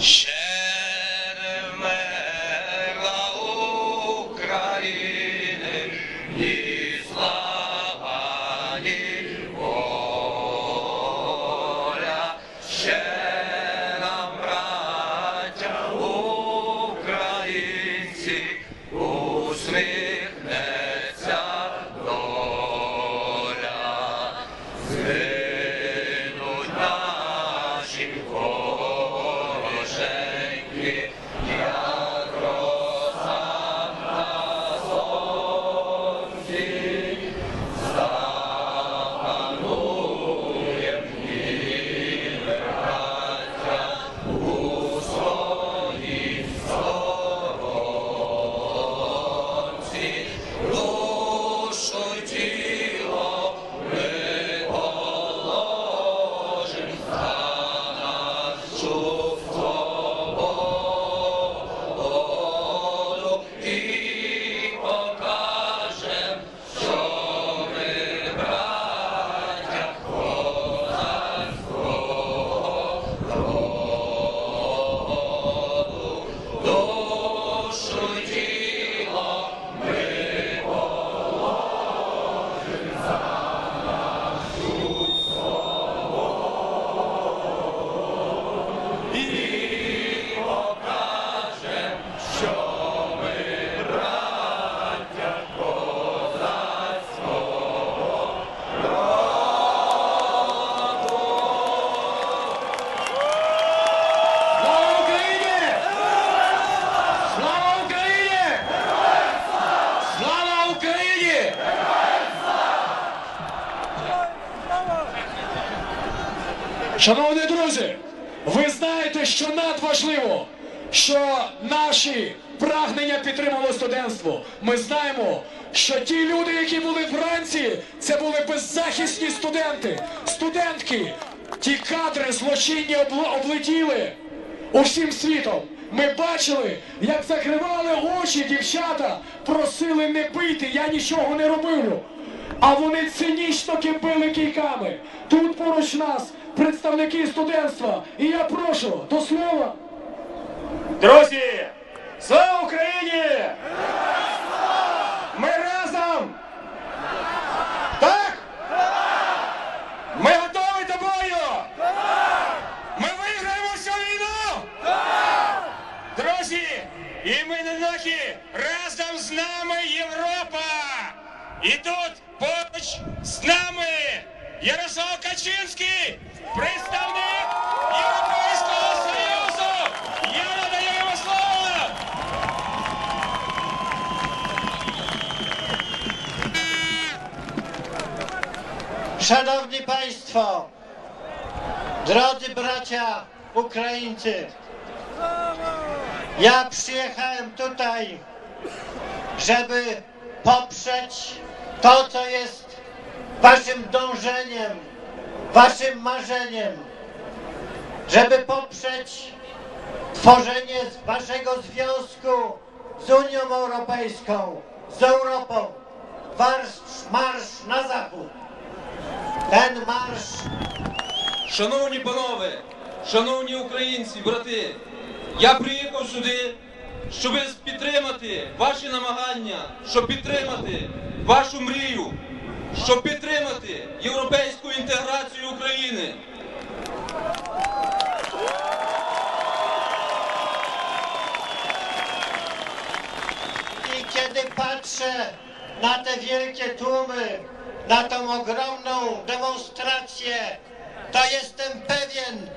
Share. Amen. Шановні друзі, ви знаєте, що надважливо, що наші прагнення підтримало студентство. Ми знаємо, що ті люди, які були вранці, це були беззахисні студенти, студентки. Ті кадри злочинні облетіли усім світом. Ми бачили, як закривали очі дівчата, просили не бити, я нічого не робив. А вони цинічно кипили кійками. Тут поруч нас представники студентства. І я прошу до слова. Друзі, слава Україні! Ми разом! Так? Ми готові до бою! Ми виграємо цю війну! Друзі, і ми не нахи разом з нами Європа! І тут поруч з нами Ярослав Качинський, представник Європейського Союзу! Я надаю йому слово! Szanowni Państwo, drodzy bracia Ukraińcy, ja przyjechałem tutaj, żeby poprzeć to, co jest Waszym dążeniem, Waszym marzeniem, żeby poprzeć tworzenie Waszego związku z Unią Europejską, z Europą. Marsz, marsz na zachód. Ten marsz Шановні панове, шановні українці, брати, я приїхав сюди, щоб підтримати ваші намагання, щоб підтримати вашу мрію, щоб підтримати європейську інтеграцію України. I kiedy patrzę na te wielkie tłumy, na tą ogromną demonstrację, to jestem pewien,